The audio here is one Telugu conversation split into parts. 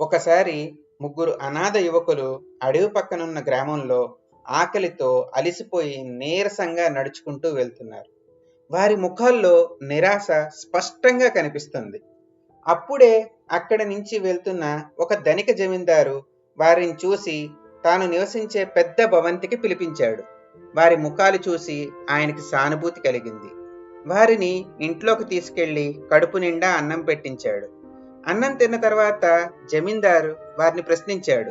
ఒకసారి ముగ్గురు అనాథ యువకులు అడవి పక్కనున్న గ్రామంలో ఆకలితో అలిసిపోయి నీరసంగా నడుచుకుంటూ వెళ్తున్నారు. వారి ముఖాల్లో నిరాశ స్పష్టంగా కనిపిస్తుంది. అప్పుడే అక్కడి నుంచి వెళ్తున్న ఒక ధనిక జమీందారు వారిని చూసి తాను నివసించే పెద్ద భవంతికి పిలిపించాడు. వారి ముఖాలు చూసి ఆయనకి సానుభూతి కలిగింది. వారిని ఇంట్లోకి తీసుకెళ్ళి కడుపు నిండా అన్నం పెట్టించాడు. అన్నం తిన్న తర్వాత జమీందారు వారిని ప్రశ్నించాడు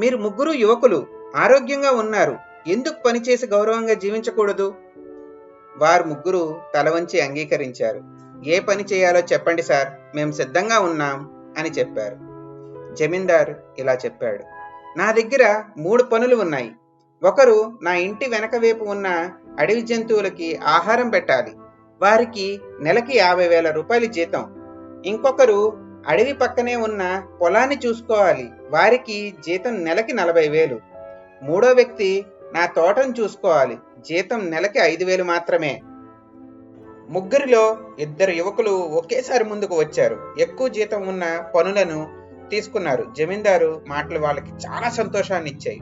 మీరు ముగ్గురు యువకులు ఆరోగ్యంగా ఉన్నారు ఎందుకు పనిచేసి గౌరవంగా జీవించకూడదు వారు ముగ్గురు తల వంచి అంగీకరించారు ఏ పని చేయాలో చెప్పండి సార్ మేము సిద్ధంగా ఉన్నాం అని చెప్పారు. జమీందార్ ఇలా చెప్పాడు నా దగ్గర మూడు పనులు ఉన్నాయి. ఒకరు నా ఇంటి వెనక వైపు ఉన్న అడవి జంతువులకి ఆహారం పెట్టాలి. వారికి నెలకి యాభై వేల రూపాయలు జీతం. ఇంకొకరు అడవి పక్కనే ఉన్న పొలాన్ని చూసుకోవాలి. వారికి జీతం నెలకి నలభై వేలు. మూడో వ్యక్తి నా తోటను చూసుకోవాలి. జీతం నెలకి ఐదు వేలు మాత్రమే. ముగ్గురిలో ఇద్దరు యువకులు ఒకేసారి ముందుకు వచ్చారు. ఎక్కువ జీతం ఉన్న పనులను తీసుకున్నారు. జమీందారు మాటలు వాళ్ళకి చాలా సంతోషాన్ని ఇచ్చాయి.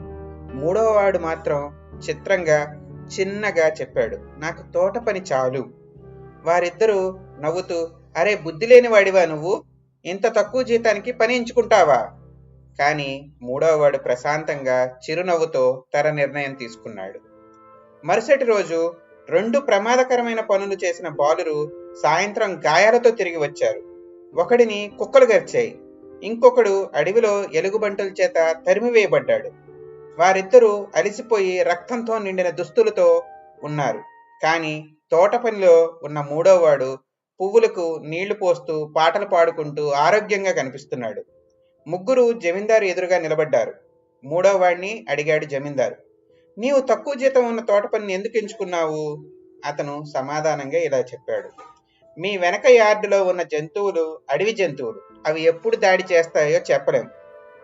మూడవ వాడు మాత్రం చిత్రంగా చిన్నగా చెప్పాడు నాకు తోట పని చాలు. వారిద్దరూ నవ్వుతూ అరే బుద్ధి లేని వాడివా నువ్వు? ఇంత తక్కువ జీతానికి పని ఎంచుకుంటావా? కానీ మూడోవాడు ప్రశాంతంగా చిరునవ్వుతో తర నిర్ణయం తీసుకున్నాడు. మరుసటి రోజు రెండు ప్రమాదకరమైన పనులు చేసిన బాలురు సాయంత్రం గాయాలతో తిరిగి వచ్చారు. ఒకడిని కుక్కలు గరిచాయి. ఇంకొకడు అడవిలో ఎలుగుబంటుల చేత తరిమివేయబడ్డాడు వారిద్దరూ అలిసిపోయి రక్తంతో నిండిన దుస్తులతో ఉన్నారు. కానీ తోట పనిలో ఉన్న మూడోవాడు పువ్వులకు నీళ్ళు పోస్తూ పాటలు పాడుకుంటూ ఆరోగ్యంగా కనిపిస్తున్నాడు. ముగ్గురు జమీందారు ఎదురుగా నిలబడ్డారు. మూడో వాడిని అడిగాడు జమీందారు. నీవు తక్కువ జీతం ఉన్న తోట పనిని ఎందుకు ఎంచుకున్నావు? అతను సమాధానంగా ఇలా చెప్పాడు. మీ వెనక యార్డులో ఉన్న జంతువులు అడవి జంతువులు అవి ఎప్పుడు దాడి చేస్తాయో చెప్పలేం.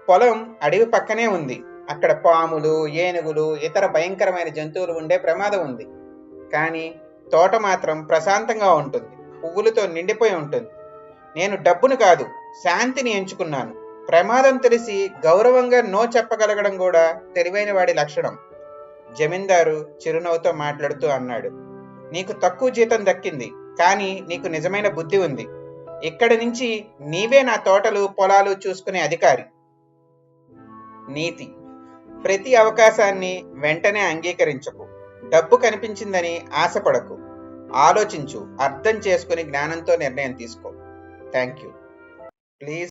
పొలం అడవి పక్కనే ఉంది. అక్కడ పాములు ఏనుగులు ఇతర భయంకరమైన జంతువులు ఉండే ప్రమాదం ఉంది. కానీ తోట మాత్రం ప్రశాంతంగా ఉంటుంది. పువ్వులతో నిండిపోయి ఉంటుంది. నేను డబ్బును కాదు శాంతిని ఎంచుకున్నాను. ప్రమాదం తెలిసి గౌరవంగా నో చెప్పగలగడం కూడా తెలివైన వాడి లక్షణం. జమీందారు చిరునవ్వుతో మాట్లాడుతూ అన్నాడు. నీకు తక్కువ జీతం దక్కింది కానీ నీకు నిజమైన బుద్ధి ఉంది. ఇక్కడి నుంచి నీవే నా తోటలు పొలాలు చూసుకునే అధికారి. నీతి. ప్రతి అవకాశాన్ని వెంటనే అంగీకరించకు. డబ్బు కనిపించిందని ఆశపడకు. ఆలోచించు అర్థం చేసుకుని జ్ఞానంతో నిర్ణయం తీసుకో. Thank you please